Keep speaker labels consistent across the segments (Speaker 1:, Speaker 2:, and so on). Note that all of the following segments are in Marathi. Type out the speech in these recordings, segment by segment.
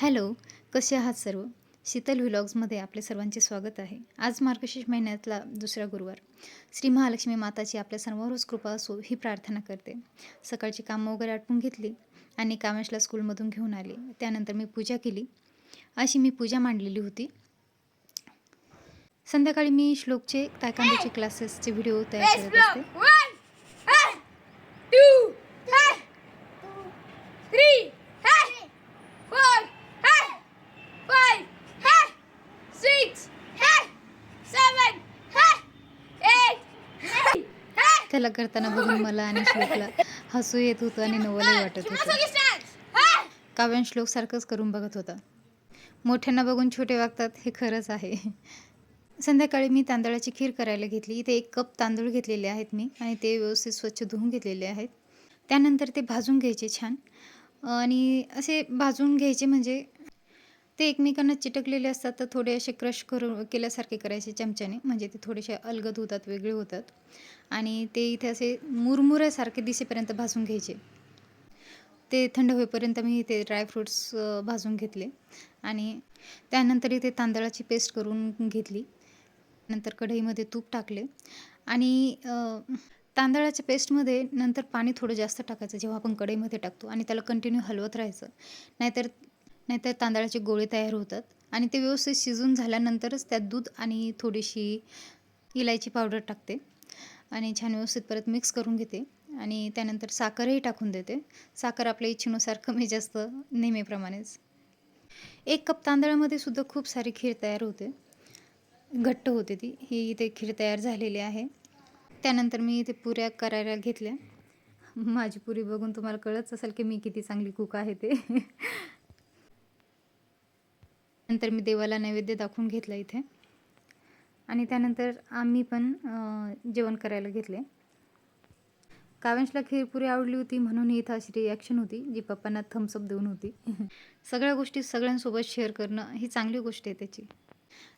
Speaker 1: हॅलो कसे आहात सर्व? शीतल व्लॉग्समध्ये आपले सर्वांचे स्वागत आहे. आज मार्गशीर्ष महिन्यातला दुसरा गुरुवार. श्री महालक्ष्मी माताची आपल्या सर्वांवरच कृपा असो ही प्रार्थना करते. सकाळची कामं वगैरे आटपून घेतली आणि कामेशला स्कूलमधून घेऊन आले. त्यानंतर मी पूजा केली. अशी मी पूजा मांडलेली होती. संध्याकाळी मी श्लोकचे तायकांदोचे क्लासेसचे व्हिडिओ तयार करत असते. त्याला करताना बघून मला आणि श्लोकला हसू येत होतं आणि नवलही वाटत होतं. काव्यान श्लोक सारखंच करून बघत होता. मोठ्यांना बघून छोटे वागतात हे खरंच आहे. संध्याकाळी मी तांदळाची खीर करायला घेतली. इथे एक कप तांदूळ घेतलेले आहेत मी आणि ते व्यवस्थित स्वच्छ धुवून घेतलेले आहेत. त्यानंतर ते भाजून घ्यायचे छान. आणि असे भाजून घ्यायचे म्हणजे ते एकमेकांना चिटकलेले असतात तर थोडे असे क्रश करून केल्यासारखे करायचे चमच्याने. म्हणजे ते थोडेसे अलगद होतात वेगळे होतात. आणि ते इथे असे मुरमुऱ्यासारखे दिसेपर्यंत भाजून घ्यायचे. ते थंड होईपर्यंत मी ते ड्रायफ्रूट्स भाजून घेतले. आणि त्यानंतर इथे तांदळाची पेस्ट करून घेतली. नंतर कढईमध्ये तूप टाकले. आणि तांदळाच्या पेस्टमध्ये नंतर पाणी थोडं जास्त टाकायचं जेव्हा आपण कढईमध्ये टाकतो. आणि त्याला कंटिन्यू हलवत राहायचं. नाहीतर नाहीतर तांदळाचे गोळे तयार होतात आणि ते व्यवस्थित शिजून झाल्यानंतरच त्यात दूध आणि थोडीशी इलायची पावडर टाकते आणि छान व्यवस्थित परत मिक्स करून घेते आणि त्यानंतर साखरही टाकून देते. साखर आपल्या इच्छेनुसार कमी म्हणजे जास्त नेहमीप्रमाणेच. एक कप तांदळामध्ये सुद्धा खूप सारी खीर तयार होते. घट्ट होते ती. ही इथे खीर तयार झालेली आहे. त्यानंतर मी इथे पुऱ्या करायला घेतल्या. माझी पुरी बघून तुम्हाला कळत असेल की मी किती चांगली कुक आहे ते. नंतर मी देवाला नैवेद्य दाखवून घेतला इथे. आणि त्यानंतर आम्ही पण जेवण करायला घेतले. काव्यांशला खीरपुरी आवडली होती म्हणून इथं अशी रिॲक्शन होती जी पप्पांना थम्सअप देऊन होती. सगळ्या गोष्टी सगळ्यांसोबत शेअर करणं ही चांगली गोष्ट आहे त्याची.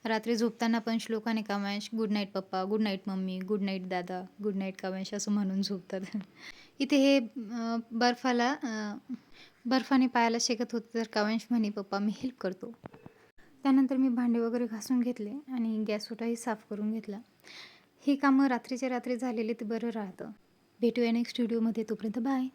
Speaker 1: रात्री झोपताना पण श्लोकाने Kavyansh good night papa. Good night mummy. Good night दादा. गुड नाईट काव्यांश असं म्हणून झोपतात. इथे हे बर्फाला बर्फाने पायाला शेकत होते तर काव्यांश म्हणे पप्पा मी हेल्प करतो. त्यानंतर मी भांडे वगैरे घासून घेतले आणि गॅस साफ करून घेतला. ही कामं रात्रीच्या रात्री झालेली ते बरं राहतं. भेटूया नेक्स्ट व्हिडिओमध्ये तोपर्यंत बाय